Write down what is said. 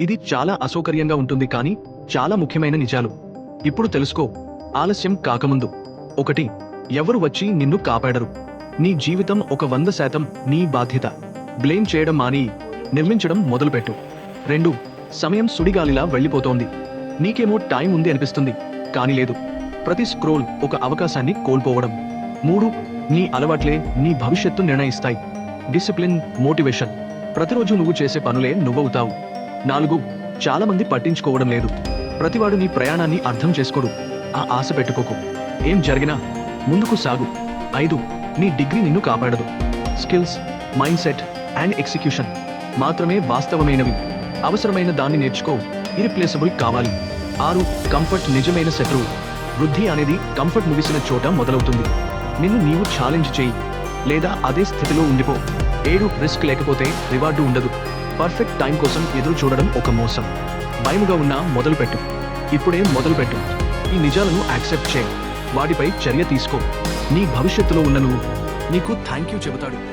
ఇది చాలా అసౌకర్యంగా ఉంటుంది కానీ చాలా ముఖ్యమైన నిజాలు. ఇప్పుడు తెలుసుకో ఆలస్యం కాకముందు. ఒకటి ఎవరు వచ్చి నిన్ను కాపాడరు? నీ జీవితం ఒక వంద శాతం నీ బాధ్యత. బ్లేమ్ చేయడం మాని నిర్మించడం మొదలుపెట్టు. రెండు సమయం సుడిగాలిలా వెళ్ళిపోతోంది. నీకేమో టైం ఉంది అనిపిస్తుంది కానీ లేదు. ప్రతి స్క్రోల్ ఒక అవకాశాన్ని కోల్పోవడం. మూడు నీ అలవాట్లే నీ భవిష్యత్తు నిర్ణయిస్తాయి. Discipline motivation. ప్రతిరోజు నువ్వు చేసే పనులే నువ్వవుతావు. నాలుగు చాలా మంది పట్టించుకోవడం లేదు. ప్రతివాడు నీ ప్రయాణాన్ని అర్థం చేసుకోడు. ఆ ఆశ పెట్టుకోకు. ఏం జరిగినా ముందుకు సాగు. ఐదు నీ డిగ్రీ నిన్ను కాపాడదు. Skills mindset and execution మాత్రమే వాస్తవమైనవి. అవసరమైన దాన్ని నేర్చుకో. ఇరిప్లేసబుల్ కావాలి. ఆరు కంఫర్ట్ నిజమైన శత్రువు. వృద్ధి అనేది కంఫర్ట్ ముగిసిన చోట మొదలవుతుంది. నిన్ను నీవు ఛాలెంజ్ చేయి. లేదా అదే స్థితిలో ఉండిపో. ఏడు రిస్క్ లేకపోతే రివార్డు ఉండదు. పర్ఫెక్ట్ టైం కోసం ఎదురు చూడడం ఒక మోసం. భయముగా ఉన్నా మొదలుపెట్టు. ఇప్పుడే మొదలుపెట్టు. ఈ నిజాలను యాక్సెప్ట్ చేయి. వాటిపై చర్య తీసుకో. నీ భవిష్యత్తులో ఉన్న నువ్వు నీకు థ్యాంక్ యూ చెబుతాడు.